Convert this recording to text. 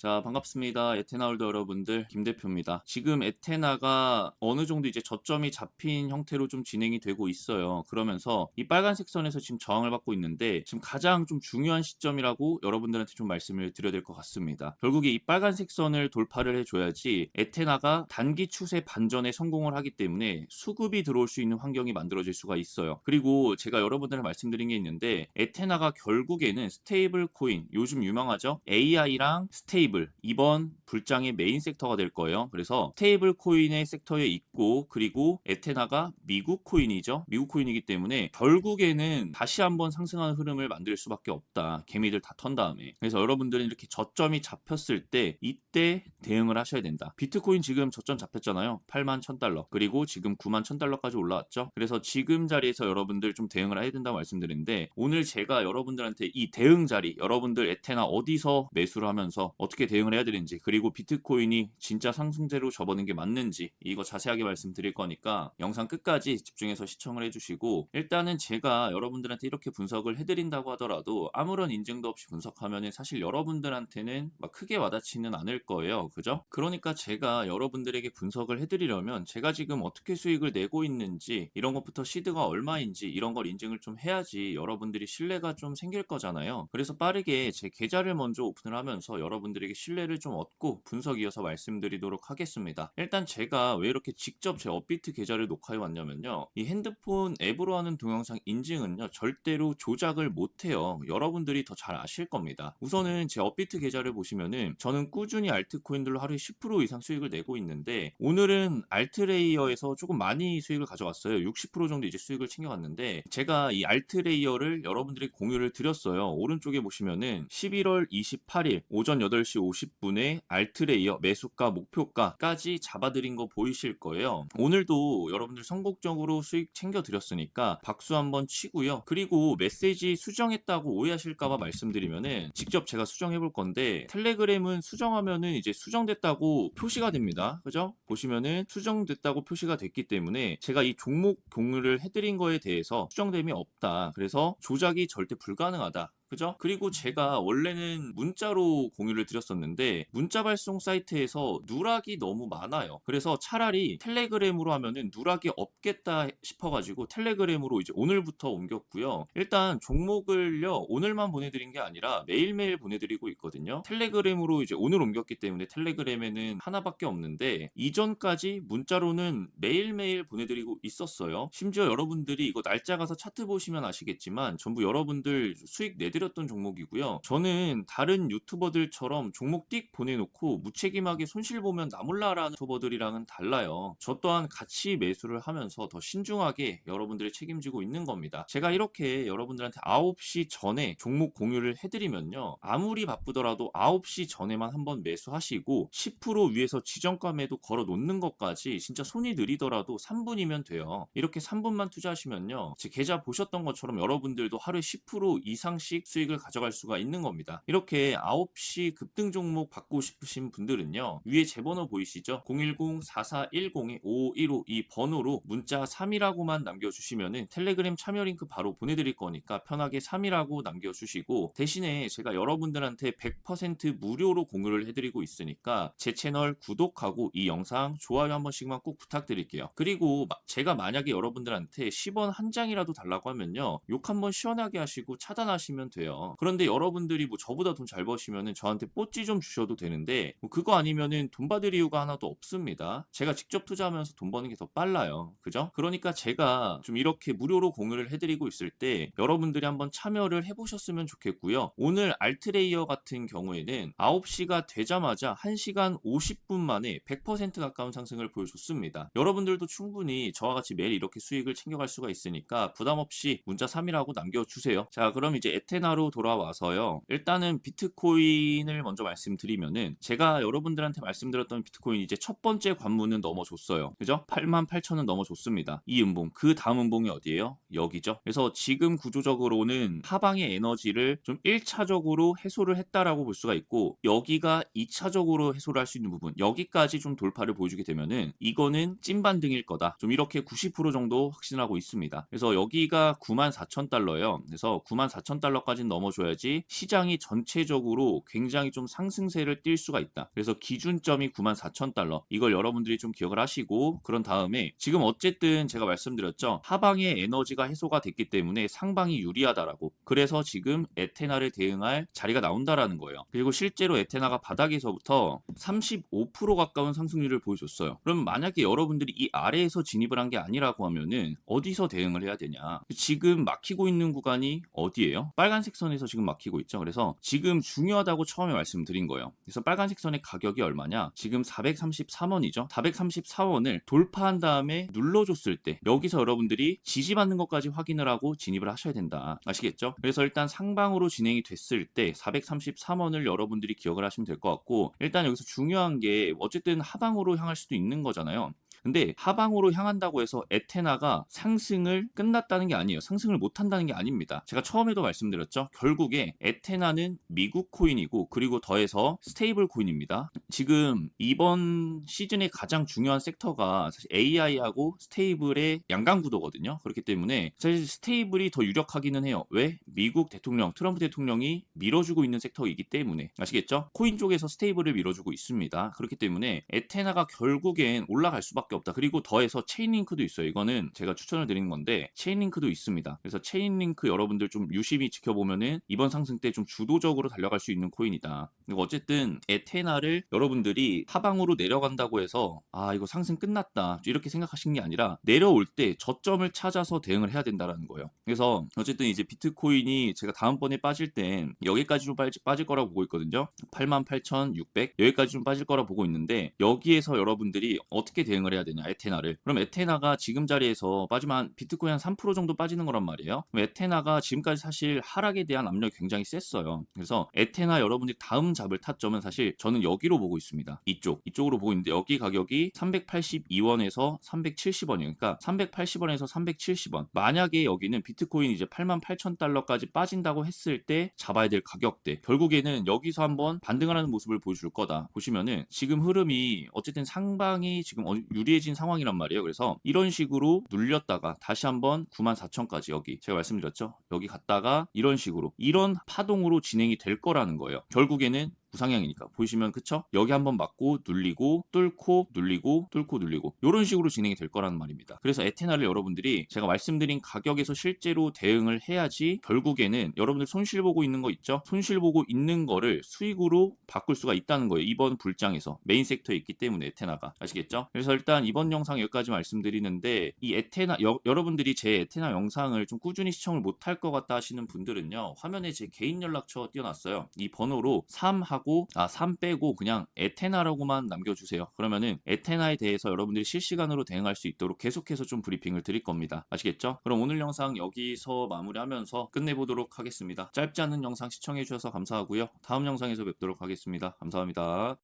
자, 반갑습니다. 에테나 홀더 여러분들, 김 대표입니다. 지금 에테나가 어느 정도 이제 저점이 잡힌 형태로 좀 진행이 되고 있어요. 그러면서 이 빨간색 선에서 지금 저항을 받고 있는데 지금 가장 좀 중요한 시점이라고 여러분들한테 좀 말씀을 드려야 될 것 같습니다. 결국에 이 빨간색 선을 돌파를 해줘야지 에테나가 단기 추세 반전에 성공을 하기 때문에 수급이 들어올 수 있는 환경이 만들어질 수가 있어요. 그리고 제가 여러분들한테 말씀드린 게 있는데 에테나가 결국에는 스테이블 코인, 요즘 유명하죠? AI랑 스테이블 이번 불장의 메인 섹터가 될 거예요. 그래서 스테이블 코인의 섹터에 있고 그리고 에테나가 미국 코인이죠. 미국 코인이기 때문에 결국에는 다시 한번 상승하는 흐름을 만들 수밖에 없다. 개미들 다 턴 다음에. 그래서 여러분들은 이렇게 저점이 잡혔을 때 이때 대응을 하셔야 된다. 비트코인 지금 저점 잡혔잖아요. 8만 1000달러. 그리고 지금 9만 1000달러까지 올라왔죠. 그래서 지금 자리에서 여러분들 좀 대응을 해야 된다고 말씀드리는데 오늘 제가 여러분들한테 이 대응 자리 여러분들 에테나 어디서 매수를 하면서 어떻게 대응을 해야 되는지 그리고 비트코인이 진짜 상승세로 접어든 게 맞는지 이거 자세하게 말씀드릴 거니까 영상 끝까지 집중해서 시청을 해주시고 일단은 제가 여러분들한테 이렇게 분석을 해드린다고 하더라도 아무런 인증도 없이 분석하면은 사실 여러분들한테는 막 크게 와닿지는 않을 거예요 그죠? 그러니까 제가 여러분들에게 분석을 해드리려면 제가 지금 어떻게 수익을 내고 있는지 이런 것부터 시드가 얼마인지 이런 걸 인증을 좀 해야지 여러분들이 신뢰가 좀 생길 거잖아요 그래서 빠르게 제 계좌를 먼저 오픈을 하면서 여러분들 에게 신뢰를 좀 얻고 분석 이어서 말씀드리도록 하겠습니다. 일단 제가 왜 이렇게 직접 제 업비트 계좌를 녹화해 왔냐면요. 이 핸드폰 앱으로 하는 동영상 인증은요. 절대로 조작을 못해요. 여러분들이 더 잘 아실 겁니다. 우선은 제 업비트 계좌를 보시면은 저는 꾸준히 알트코인들로 하루에 10% 이상 수익을 내고 있는데 오늘은 알트레이어에서 조금 많이 수익을 가져왔어요. 60% 정도 이제 수익을 챙겨왔는데 제가 이 알트레이어를 여러분들이 공유를 드렸어요. 오른쪽에 보시면은 11월 28일 오전 8시 50분에 알트레 이어 매수가 목표가까지 잡아드린 거 보이실 거예요. 오늘도 여러분들 성공적으로 수익 챙겨드렸으니까 박수 한번 치고요. 그리고 메시지 수정했다고 오해하실까봐 말씀드리면은 직접 제가 수정해 볼 건데 텔레그램은 수정하면은 이제 수정됐다고 표시가 됩니다. 그죠? 보시면은 수정됐다고 표시가 됐기 때문에 제가 이 종목 공유를 해드린 거에 대해서 수정됨이 없다. 그래서 조작이 절대 불가능하다. 그죠? 그리고 제가 원래는 문자로 공유를 드렸었는데 문자 발송 사이트에서 누락이 너무 많아요. 그래서 차라리 텔레그램으로 하면은 누락이 없겠다 싶어가지고 텔레그램으로 이제 오늘부터 옮겼고요. 일단 종목을요 오늘만 보내드린 게 아니라 매일매일 보내드리고 있거든요. 텔레그램으로 이제 오늘 옮겼기 때문에 텔레그램에는 하나밖에 없는데 이전까지 문자로는 매일매일 보내드리고 있었어요. 심지어 여러분들이 이거 날짜 가서 차트 보시면 아시겠지만 전부 여러분들 수익 내드 해드렸던 종목이고요. 저는 다른 유튜버들처럼 종목 띡 보내놓고 무책임하게 손실 보면 나몰라라는 유튜버들이랑은 달라요. 저 또한 같이 매수를 하면서 더 신중하게 여러분들을 책임지고 있는 겁니다. 제가 이렇게 여러분들한테 9시 전에 종목 공유를 해드리면요. 아무리 바쁘더라도 9시 전에만 한번 매수하시고 10% 위에서 지정가 매도 걸어 놓는 것까지 진짜 손이 느리더라도 3분이면 돼요. 이렇게 3분만 투자하시면요. 제 계좌 보셨던 것처럼 여러분들도 하루에 10% 이상씩 수익을 가져갈 수가 있는 겁니다. 이렇게 9시 급등 종목 받고 싶으신 분들은요. 위에 제 번호 보이시죠? 010-4410-5515 이 번호로 문자 3이라고만 남겨주시면은 텔레그램 참여 링크 바로 보내드릴 거니까 편하게 3이라고 남겨주시고 대신에 제가 여러분들한테 100% 무료로 공유를 해드리고 있으니까 제 채널 구독하고 이 영상 좋아요 한 번씩만 꼭 부탁드릴게요. 그리고 제가 만약에 여러분들한테 10원 한 장이라도 달라고 하면요. 욕 한번 시원하게 하시고 차단하시면 돼요. 그런데 여러분들이 뭐 저보다 돈 잘 버시면은 저한테 뽀찌 좀 주셔도 되는데 뭐 그거 아니면은 돈 받을 이유가 하나도 없습니다. 제가 직접 투자하면서 돈 버는 게 더 빨라요. 그죠? 그러니까 제가 좀 이렇게 무료로 공유를 해드리고 있을 때 여러분들이 한번 참여를 해보셨으면 좋겠고요. 오늘 알트레이어 같은 경우에는 9시가 되자마자 1시간 50분 만에 100% 가까운 상승을 보여줬습니다. 여러분들도 충분히 저와 같이 매일 이렇게 수익을 챙겨갈 수가 있으니까 부담 없이 문자 3이라고 남겨주세요. 자, 그럼 이제 에테나 로 돌아와서요. 일단은 비트코인을 먼저 말씀드리면은 제가 여러분들한테 말씀드렸던 비트코인 이제 첫 번째 관문은 넘어줬어요. 그죠? 8만 8천은 넘어줬습니다. 이 음봉. 그 다음 음봉이 어디예요? 여기죠. 그래서 지금 구조적으로는 하방의 에너지를 좀 1차적으로 해소를 했다라고 볼 수가 있고 여기가 2차적으로 해소를 할 수 있는 부분 여기까지 좀 돌파를 보여주게 되면은 이거는 찐반등일 거다. 좀 이렇게 90% 정도 확신하고 있습니다. 그래서 여기가 9만 4천 달러예요. 그래서 9만 4천 달러까지 4천까지는 넘어줘야지 시장이 전체적으로 굉장히 좀 상승세를 띌 수가 있다. 그래서 기준점이 9만 4천 달러. 이걸 여러분들이 좀 기억을 하시고 그런 다음에 지금 어쨌든 제가 말씀드렸죠. 하방의 에너지가 해소가 됐기 때문에 상방이 유리하다라고. 그래서 지금 에테나를 대응할 자리가 나온다라는 거예요. 그리고 실제로 에테나가 바닥에서부터 35% 가까운 상승률을 보여줬어요. 그럼 만약에 여러분들이 이 아래에서 진입을 한 게 아니라고 하면은 어디서 대응을 해야 되냐? 지금 막히고 있는 구간이 어디예요? 빨간색 선에서 지금 막히고 있죠. 그래서 지금 중요하다고 처음에 말씀드린 거예요. 그래서 빨간색 선의 가격이 얼마냐? 지금 433원이죠. 434원을 돌파한 다음에 눌러줬을 때 여기서 여러분들이 지지받는 것까지 확인을 하고 진입을 하셔야 된다. 아시겠죠? 그래서 일단 상방으로 진행이 됐을 때 433원을 여러분들이 기억을 하시면 될 것 같고 일단 여기서 중요한 게 어쨌든 하방으로 향할 수도 있는 거잖아요. 근데 하방으로 향한다고 해서 에테나가 상승을 끝났다는 게 아니에요. 상승을 못 한다는 게 아닙니다. 제가 처음에도 말씀드렸죠. 결국에 에테나는 미국 코인이고 그리고 더해서 스테이블 코인입니다. 지금 이번 시즌의 가장 중요한 섹터가 사실 AI하고 스테이블의 양강 구도거든요. 그렇기 때문에 사실 스테이블이 더 유력하기는 해요. 왜? 미국 대통령, 트럼프 대통령이 밀어주고 있는 섹터이기 때문에 아시겠죠? 코인 쪽에서 스테이블을 밀어주고 있습니다. 그렇기 때문에 에테나가 결국엔 올라갈 수밖에 없다. 그리고 더해서 체인링크도 있어요. 이거는 제가 추천을 드리는 건데 체인링크도 있습니다. 그래서 체인링크 여러분들 좀 유심히 지켜보면은 이번 상승 때 좀 주도적으로 달려갈 수 있는 코인이다. 그리고 어쨌든 에테나를 여러분들이 하방으로 내려간다고 해서 아 이거 상승 끝났다 이렇게 생각하시는 게 아니라 내려올 때 저점을 찾아서 대응을 해야 된다라는 거예요. 그래서 어쨌든 이제 비트코인이 제가 다음번에 빠질 땐 여기까지 좀 빠질, 거라고 보고 있거든요. 88,600 여기까지 좀 빠질 거라 보고 있는데 여기에서 여러분들이 어떻게 대응을 해야 되냐 에테나를 그럼 에테나가 지금 자리에서 빠지면 한 비트코인 한 3% 정도 빠지는 거란 말이에요. 그럼 에테나가 지금까지 사실 하락에 대한 압력이 굉장히 셌어요. 그래서 에테나 여러분들이 다음 잡을 타점은 사실 저는 여기로 보고 있습니다. 이쪽 이쪽으로 보고 있는데 여기 가격이 382원에서 370원이에요. 그러니까 380원에서 370원. 만약에 여기는 비트코인 이제 8만 8천 달러까지 빠진다고 했을 때 잡아야 될 가격대. 결국에는 여기서 한번 반등을 하는 모습을 보여줄 거다. 보시면은 지금 흐름이 어쨌든 상방이 지금 어- 유리 해진 상황이란 말이에요. 그래서 이런 식으로 눌렸다가 다시 한번 9만 4천까지 여기 제가 말씀드렸죠. 여기 갔다가 이런 식으로 이런 파동으로 진행이 될 거라는 거예요. 결국에는 우상향이니까 보시면 그쵸? 여기 한번 맞고 눌리고 뚫고 눌리고 뚫고 눌리고 이런 식으로 진행이 될 거라는 말입니다. 그래서 에테나를 여러분들이 제가 말씀드린 가격에서 실제로 대응을 해야지 결국에는 여러분들 손실 보고 있는 거 있죠? 손실 보고 있는 거를 수익으로 바꿀 수가 있다는 거예요. 이번 불장에서 메인 섹터에 있기 때문에 에테나가 아시겠죠? 그래서 일단 이번 영상 여기까지 말씀드리는데 이 에테나 여, 여러분들이 제 에테나 영상을 좀 꾸준히 시청을 못할 것 같다 하시는 분들은요 화면에 제 개인 연락처 띄워놨어요. 이 번호로 3 하고 아 3 빼고 그냥 에테나라고만 남겨주세요. 그러면은 에테나에 대해서 여러분들이 실시간으로 대응할 수 있도록 계속해서 좀 브리핑을 드릴 겁니다. 아시겠죠? 그럼 오늘 영상 여기서 마무리하면서 끝내보도록 하겠습니다. 짧지 않은 영상 시청해주셔서 감사하고요. 다음 영상에서 뵙도록 하겠습니다. 감사합니다.